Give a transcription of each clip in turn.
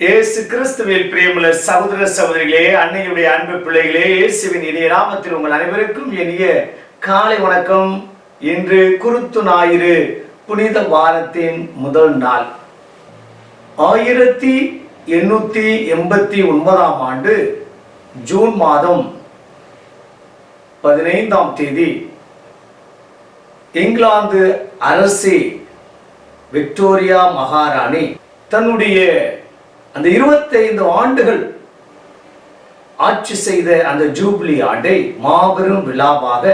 இயேசு கிறிஸ்துவில் பிரியமுள்ள சகோதர சகோதரிகளே அன்னையுடைய அன்பு பிள்ளைகளே இயேசுவின் இதய ராமத்தில் உங்கள் அனைவருக்கும் இனிய காலை வணக்கம். இன்று குருத்து ஞாயிறு புனித வாரத்தின் முதல் நாள். ஆயிரத்தி எண்ணூத்தி எண்பத்தி ஒன்பதாம் ஆண்டு ஜூன் மாதம் பதினைந்தாம் தேதி இங்கிலாந்து அரசி விக்டோரியா மகாராணி தன்னுடைய அந்த இருபத்தைந்து ஆண்டுகள் ஆட்சி செய்த அந்த ஜூப்ளி ஆண்டை மாபெரும் விழாவாக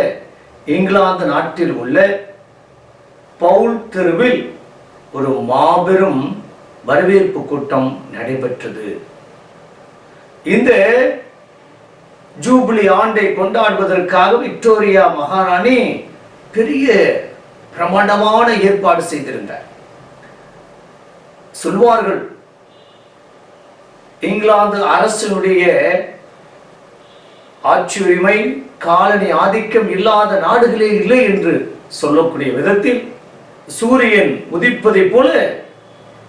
இங்கிலாந்து நாட்டில் உள்ள பவுல் தெருவில் ஒரு மாபெரும் வரவேற்பு கூட்டம் நடைபெற்றது. இந்த ஜூப்ளி ஆண்டை கொண்டாடுவதற்காக விக்டோரியா மகாராணி பெரிய பிரமாண்டமான ஏற்பாடு செய்திருந்தார். சொல்வார்கள் இங்கிலாந்து அரசினுடைய ஆட்சி உரிமை காலனி ஆதிக்கம் இல்லாத நாடுகளே இல்லை என்று சொல்லக்கூடிய விதத்தில் சூரியன் உதிப்பதைப் போல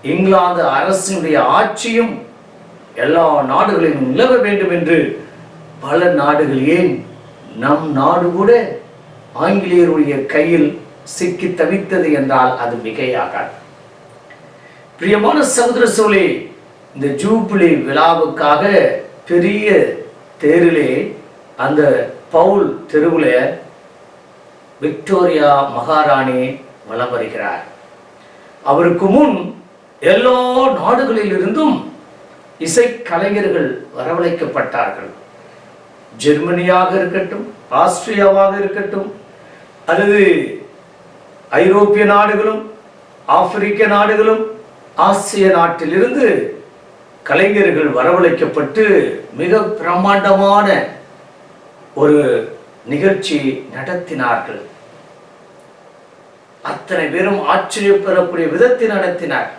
இங்கிலாந்து அரசினுடைய ஆட்சியும் எல்லா நாடுகளிலும் நிலவ வேண்டும் என்று பல நாடுகள் ஏன் நம் நாடு கூட ஆங்கிலேயருடைய கையில் சிக்கி தவித்தது என்றால் அது மிகையாகாது. பிரியமான சகோதர சோழே இந்த ஜூப்ளி விழாவுக்காக பெரிய தேரிலே அந்த பவுல் தெருவில் விக்டோரியா மகாராணி வலம் வருகிறார். அவருக்கு முன் எல்லா நாடுகளிலிருந்தும் இசைக்கலைஞர்கள் வரவழைக்கப்பட்டார்கள். ஜெர்மனியாக இருக்கட்டும் ஆஸ்திரியாவாக இருக்கட்டும் அல்லது ஐரோப்பிய நாடுகளும் ஆப்பிரிக்க நாடுகளும் ஆசிய நாட்டிலிருந்து கலைஞர்கள் வரவழைக்கப்பட்டு மிக பிரம்மாண்டமான ஒரு நிகழ்ச்சி நடத்தினார்கள். அத்தனை பேரும் ஆச்சரியப்பெறக்கூடிய விதத்தில் நடத்தினார்.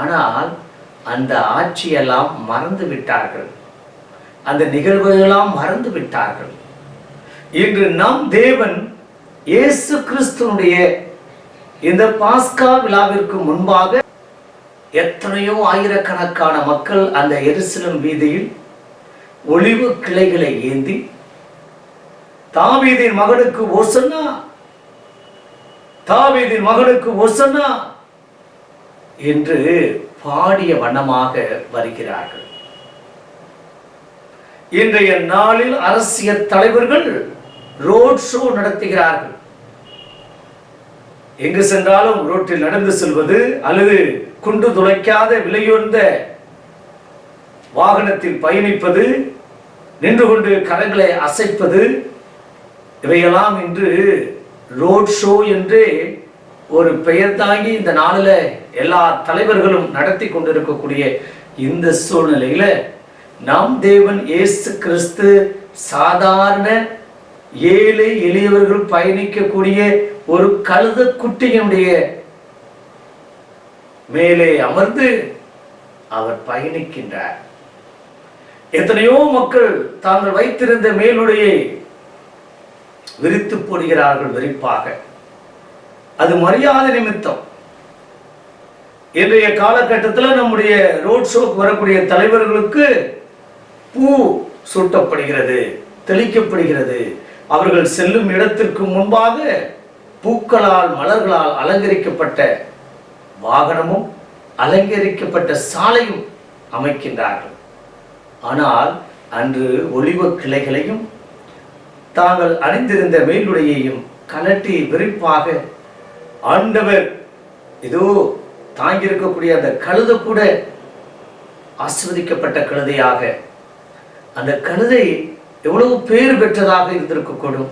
ஆனால் அந்த ஆட்சியெல்லாம் மறந்து விட்டார்கள். அந்த நிகழ்வுகளெல்லாம் மறந்து விட்டார்கள். இன்று நம் தேவன் இயேசு கிறிஸ்துனுடைய இந்த பாஸ்கா விழாவிற்கு முன்பாக எத்தனையோ ஆயிரக்கணக்கான மக்கள் அந்த எருசலம் வீதியில் ஒளிவு கிளைகளை ஏந்தி தாவீதின் மகனுக்கு ஒசன்னா தாவீதின் மகனுக்கு ஒசன்னா என்று பாடிய வண்ணமாக வருகிறார்கள். இன்றைய நாளில் அரசியல் தலைவர்கள் ரோட் ஷோ நடத்துகிறார்கள். எங்கு சென்றாலும் ரோட்டில் நடந்து செல்வது அல்லது குண்டு துளைக்காத விலையுயர்ந்த வாகனத்தில் பயணிப்பது நின்று கொண்டு கரங்களை அசைப்பது இவையெல்லாம் இன்று ரோட் ஷோ என்று ஒரு பெயர் தாங்கி இந்த நாளில் எல்லா தலைவர்களும் நடத்தி கொண்டிருக்கக்கூடிய இந்த சூழ்நிலையில் நம் தேவன் இயேசு கிறிஸ்து சாதாரண ஏழை எளியவர்கள் பயணிக்கக்கூடிய ஒரு கழுத குட்டியினுடைய மேலே அமர்ந்து அவர் பயணிக்கின்றார். எத்தனையோ மக்கள் தாங்கள் வைத்திருந்த மேலுடையை விரித்து போடுகிறார்கள் விரிப்பாக அது மரியாதை நிமித்தம். இன்றைய காலகட்டத்தில் நம்முடைய ரோட் ஷோக்கு வரக்கூடிய தலைவர்களுக்கு பூ சூட்டப்படுகிறது தெளிக்கப்படுகிறது. அவர்கள் செல்லும் இடத்திற்கு முன்பாக பூக்களால் மலர்களால் அலங்கரிக்கப்பட்ட வாகனமும் அலங்கரிக்கப்பட்ட சாலையும் அமைக்கின்றார்கள். ஆனால் அன்று ஒளிவ கிளைகளையும் தாங்கள் அணிந்திருந்த மேலுடையையும் கலட்டி விரிப்பாக ஆண்டவர் இதோ தாங்கியிருக்கக்கூடிய அந்த கழுதை கூட ஆஸ்வதிக்கப்பட்ட கழுதையாக அந்த கழுதை எவ்வளவு பேர் பெற்றதாக இருந்திருக்கக்கூடும்.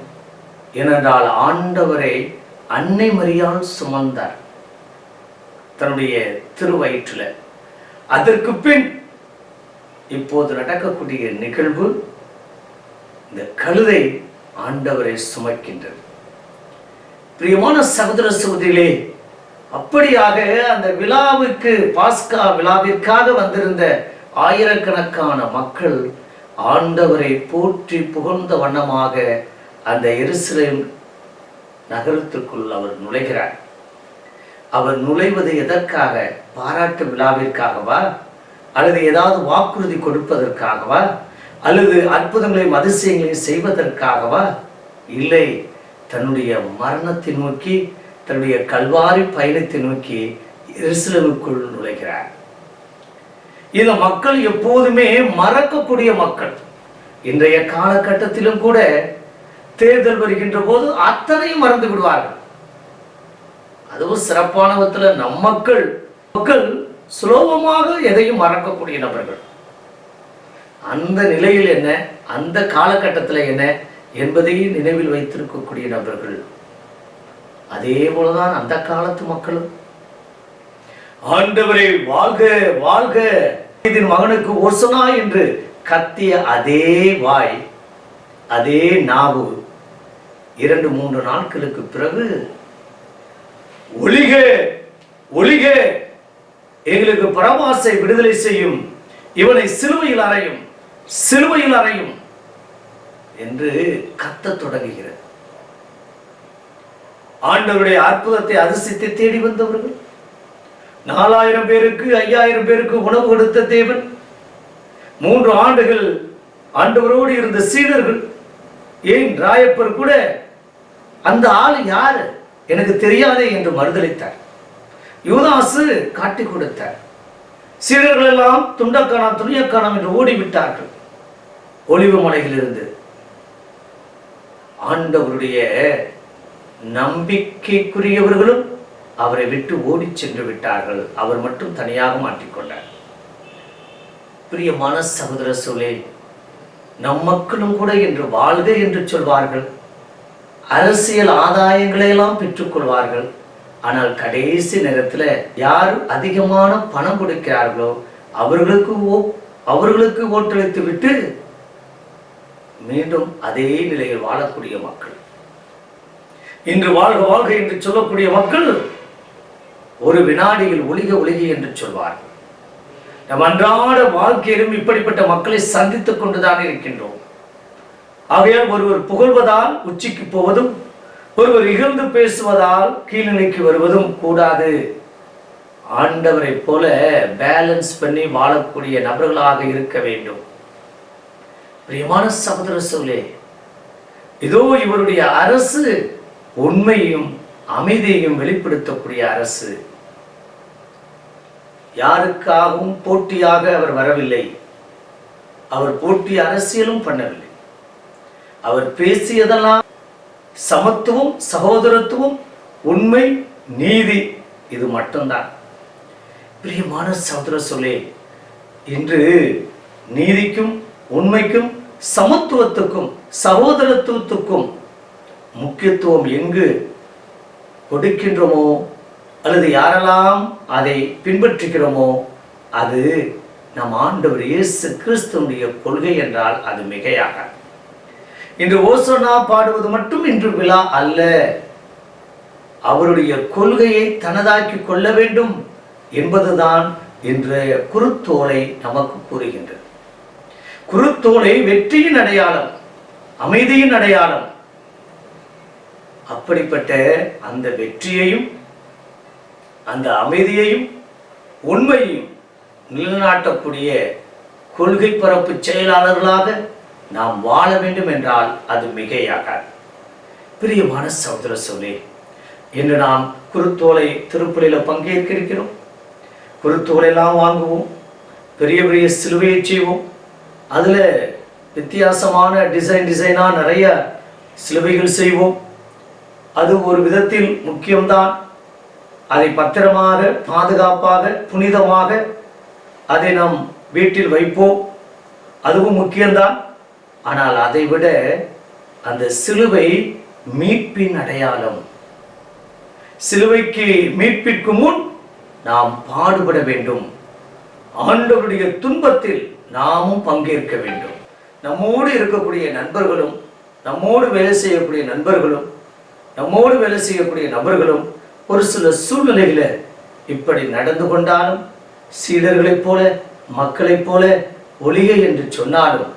ஏனென்றால் ஆண்டவரை அன்னை மரியால் சுமந்தார். தன்னுடைய திருவயிற்றில். அதற்கு பின் இப்போது நடக்கக்கூடிய நிகழ்வு இந்த கழுதை ஆண்டவரை சுமக்கின்றது. பிரியமான சகோதர சகோதரிகளே அப்படியாக அந்த விழாவுக்கு பாஸ்கா விழாவிற்காக வந்திருந்த ஆயிரக்கணக்கான மக்கள் ஆண்டவரை போற்றி புகழ்ந்த வண்ணமாக அந்த எருசலேம் நகரத்திற்குள் அவர் நுழைகிறார். அவர் நுழைவது எதற்காக? பாராட்டு விழாவிற்காகவா? அல்லது ஏதாவது வாக்குறுதி கொடுப்பதற்காகவா? அல்லது அற்புதங்களையும் அதிசயங்களையும் செய்வதற்காகவா? இல்லை. தன்னுடைய மரணத்தை நோக்கி தன்னுடைய கல்வாரி பயணத்தை நோக்கி எருசலேமுக்குள் நுழைகிறார். இந்த மக்கள் எப்போதுமே மறக்கக்கூடிய மக்கள். இன்றைய காலகட்டத்திலும் கூட தேர்தல் வருகின்ற போது அத்தனையும் மறந்து விடுவார்கள். அதுவும் சிறப்பான விதத்துல நம் மக்கள் மக்கள் சுலபமாக எதையும் மறக்கக்கூடிய நபர்கள். அந்த நிலையில் என்ன அந்த காலகட்டத்தில் என்ன என்பதையும் நினைவில் வைத்திருக்கக்கூடிய நபர்கள். அதே போலதான் அந்த காலத்து மக்களும். ஆண்டவரே வாழ்க வாழ்க. இதன் மகனுக்கு ஒசனா என்று கத்திய அதே வாய் அதே நாவு. இரண்டு மூன்று நாட்களுக்கு பிறகு ஒளிக ஒளிக. எங்களுக்கு பரமாசை விடுதலை செய்யும். இவனை சிலுவையில் அறையும் சிலுவையில் அறையும் என்று கத்த தொடங்குகிறது ஆண்டவருடைய அற்புதத்தை அதிசயத்தை தேடி வந்தவர்கள். நாலாயிரம் பேருக்கு ஐயாயிரம் பேருக்கு உணவு கொடுத்த தேவன். மூன்று ஆண்டுகள் ஆண்டவரோடு இருந்த சீடர்கள். ஏன் ராயப்பர் கூட அந்த ஆள் யாரு? எனக்கு தெரியாதே என்று மறுதளித்தார். யூதாசு காட்டி கொடுத்தார். சீடர்கள் எல்லாம் துண்டக்கானாம் துணியக்கானாம் என்று ஓடிவிட்டார்கள். ஒளிவு மலையிலிருந்து. ஆண்டவருடைய நம்பிக்கைக்குரியவர்களும் அவரை விட்டு ஓடிச் சென்று விட்டார்கள். அவர் மட்டும் தனியாக மாற்றிக்கொண்டார் பிரியமான சகோதர சொல்லே நம் மக்களும் கூட என்று வாழ்க என்று சொல்வார்கள். அரசியல் ஆதாயங்களை எல்லாம் பெற்றுக்கொள்வார்கள் ஆனால் கடைசி நேரத்துல யார் அதிகமான பணம் கொடுக்கிறார்களோ அவர்களுக்கு ஓ அவர்களுக்கு ஓட்டளித்து விட்டு மீண்டும் அதே நிலையில் வாழக்கூடிய மக்கள். இன்று வாழ்க வாழ்க என்று சொல்லக்கூடிய மக்கள் ஒரு வினாடியில் ஒளிக ஒளிக என்று சொல்வார் நம் அன்றாட வாழ்க்கையிலும் இப்படிப்பட்ட மக்களை சந்தித்துக் கொண்டுதான் இருக்கின்றோம். ஆகையால் ஒருவர் புகழ்வதால் உச்சிக்கு போவதும் ஒருவர் இகழ்ந்து பேசுவதால் கீழ்நிலைக்கு வருவதும் கூடாது. ஆண்டவரை போல பேலன்ஸ் பண்ணி வாழக்கூடிய நபர்களாக இருக்க வேண்டும். பிரியமான சகோதர சொல்லே இதோ இவருடைய அரசு உண்மையும் அமைதியையும் வெளிப்படுத்தக்கூடிய அரசு. யாருக்காகவும் போட்டியாக அவர் வரவில்லை. அவர் போட்டி அரசியலும் பண்ணவில்லை. அவர் பேசியதெல்லாம் சமத்துவம் சகோதரத்துவம் உண்மை நீதி இது மட்டும்தான். பிரியமான சகோதர சொல்லே இன்று நீதிக்கும் உண்மைக்கும் சமத்துவத்துக்கும் சகோதரத்துவத்துக்கும் முக்கியத்துவம் எங்கு? கொடுக்கின்றோமோ? அல்லது யாரெல்லாம் அதை பின்பற்றுகிறோமோ? அது நம் ஆண்டவர் இயேசு கிறிஸ்துவனுடைய கொள்கை என்றால் அது மிகையாக இன்று ஓசோனா பாடுவது மட்டும் இன்று விழா அல்ல. அவருடைய கொள்கையை தனதாக்கி கொள்ள வேண்டும் என்பதுதான் இன்றைய குருத்தோலை நமக்கு கூறுகின்றது. குருத்தோலை வெற்றியின் அடையாளம் அமைதியின் அடையாளம் அப்படிப்பட்ட அந்த வெற்றியையும் அந்த அமைதியையும் உண்மையையும் நிலைநாட்டக்கூடிய கொள்கை பரப்பு செயலாளர்களாக நாம் வாழ வேண்டும் என்றால் அது மிகையாகாது. பிரியமான சகோதர சொல்லி இன்று நாம் குருத்தோலை திருப்பலியில் பங்கேற்கிருக்கிறோம். குருத்தோலையெல்லாம் வாங்குவோம் பெரிய பெரிய சிலுவையை செய்வோம். அதில் வித்தியாசமான டிசைன் டிசைனாக நிறைய சிலுவைகள் செய்வோம். அது ஒரு விதத்தில் முக்கியம்தான். அதை பத்திரமாக பாதுகாப்பாக புனிதமாக அதை நம் வீட்டில் வைப்போம். அதுவும் முக்கியம்தான். ஆனால் அதை விட அந்த சிலுவை மீட்பின் அடையாளம். சிலுவைக்கு மீட்பிற்கு முன் நாம் பாடுபட வேண்டும். ஆண்டவருடைய துன்பத்தில் நாமும் பங்கேற்க வேண்டும். நம்மோடு இருக்கக்கூடிய நண்பர்களும் நம்மோடு வேலை செய்யக்கூடிய நண்பர்களும் நம்மோடு வேலை செய்யக்கூடிய நபர்களும் ஒரு சில சூழ்நிலைகளை இப்படி நடந்து கொண்டாலும் சீடர்களைப் போல மக்களைப் போல ஒளிகை என்று சொன்னாலும்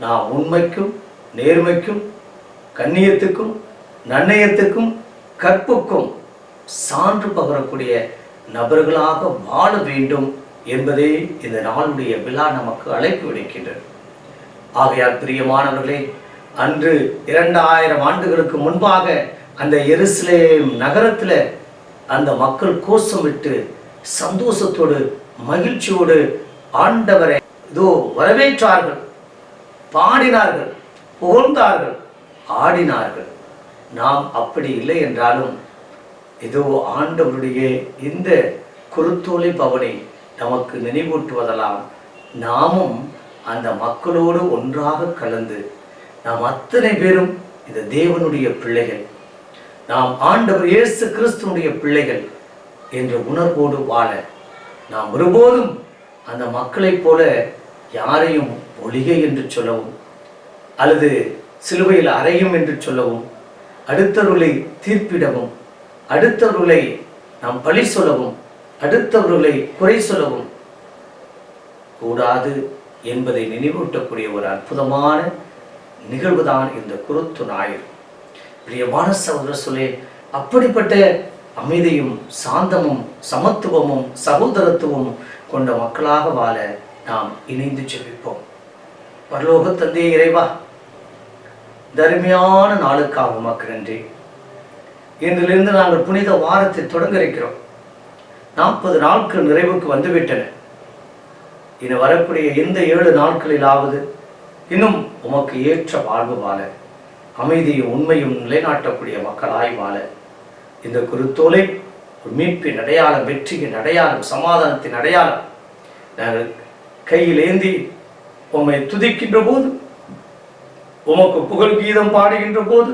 நாம் உண்மைக்கும் நேர்மைக்கும் கண்ணியத்துக்கும் நன்னயத்துக்கும் கற்புக்கும் சான்று பகரக்கூடிய நபர்களாக வாழ வேண்டும் என்பதே இந்த நாளுடைய விழா நமக்கு அழைப்பு விடுக்கின்றது. ஆகையால் பிரியமானவர்களே அன்று இரண்டாயிரம் ஆண்டுகளுக்கு முன்பாக அந்த எருசலேம் நகரத்தில் அந்த மக்கள் கோஷமிட்டு சந்தோஷத்தோடு மகிழ்ச்சியோடு ஆண்டவரை இதோ வரவேற்றார்கள். பாடினார்கள் புகழ்ந்தார்கள் ஆடினார்கள். நாம் அப்படி இல்லை என்றாலும் இதோ ஆண்டவருடைய இந்த குருத்தோலை பவனை நமக்கு நினைவூட்டுவதெல்லாம் நாமும் அந்த மக்களோடு ஒன்றாக கலந்து நாம் அத்தனை பேரும் இந்த தேவனுடைய பிள்ளைகள். நாம் ஆண்டவர் இயேசு கிறிஸ்துனுடைய பிள்ளைகள் என்ற உணர்வோடு வாழ நாம் ஒருபோதும் அந்த மக்களைப் போல யாரையும் ஒளிகை என்று சொல்லவும் அல்லது சிலுவையில் அறையும் என்று சொல்லவும் அடுத்தவர்களை தீர்ப்பிடவும் அடுத்தவர்களை நாம் பழி சொல்லவும் அடுத்தவர்களை குறை சொல்லவும் கூடாது என்பதை நினைவூட்டக்கூடிய ஒரு அற்புதமான நிகழ்வுதான் இந்த குருத்து ஞாயிறு. பிரியமான சகோதர சொல்லே அப்படிப்பட்ட அமைதியும் சாந்தமும் சமத்துவமும் சகோதரத்துவமும் கொண்ட மக்களாக வாழ நாம் இணைந்து ஜெபிப்போம். பரலோக தந்தையே இறைவா தருமையான நாளுக்காக உமக்கு நன்றி. இன்றிலிருந்து நாங்கள் புனித வாரத்தை தொடங்க இருக்கிறோம் நாற்பது நாட்கள் நிறைவுக்கு வந்துவிட்டன. இனி வரக்கூடிய இந்த ஏழு நாட்களிலாவது இன்னும் உமக்கு ஏற்ற வாழ்வு வாழ அமைதியும் உண்மையும் நிலைநாட்டக்கூடிய மக்களாய் வாழ. இந்த குருத்தோலை மீட்பின் அடையாளம் வெற்றியின் அடையாளம் சமாதானத்தின் அடையாளம். நாங்கள் கையில் ஏந்தி உம்மை துதிக்கின்ற போது உமக்கு புகழ் கீதம் பாடுகின்ற போது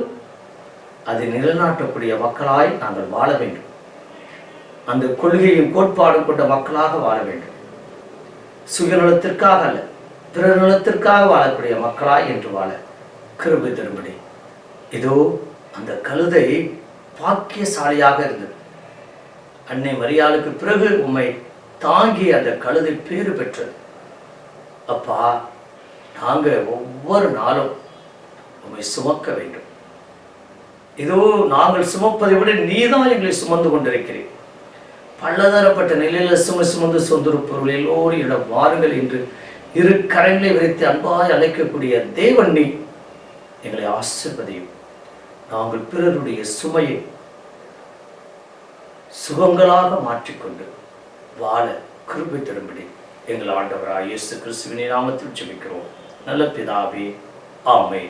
அதை நிலைநாட்டக்கூடிய மக்களாய் நாங்கள் வாழ வேண்டும். அந்த கொள்கையும் கோட்பாடும் கொண்ட மக்களாக வாழ வேண்டும். சுயநலத்திற்காக அல்ல பிறர் நலத்திற்காக வாழக்கூடிய மக்களாய் என்று வாழ கிருபி திரும்படி இதோ அந்த கழுதை பாக்கியசாலியாக இருந்தது. அன்னை மரியாளுக்கு பிறகு உம்மை தாங்கி அந்த கழுதை பேறு பெற்றது. அப்பா நாங்க ஒவ்வொரு நாளும் உம்மை சுமக்க வேண்டும். இதோ நாங்கள் சுமப்பதை விட நீதான் எங்களை சுமந்து கொண்டிருக்கிறேன் பலதரப்பட்ட நிலையில சும சுமந்து சொந்திருப்பவர்கள் எல்லோரும் இடம் வாருங்கள் என்று இரு கரங்களை விரித்து அன்பாய் அழைக்கக்கூடிய தேவன் நீ எங்களை ஆசிர்வதையும். நாங்கள் பிறருடைய சுமையை சுகங்களாக மாற்றிக்கொண்டு வாழ கிருபை தரும்படி எங்கள் ஆண்டவராக இயேசு கிறிஸ்துவினை நாமத்தில் ஜெபிக்கிறோம். நல்ல பிதாவே ஆமை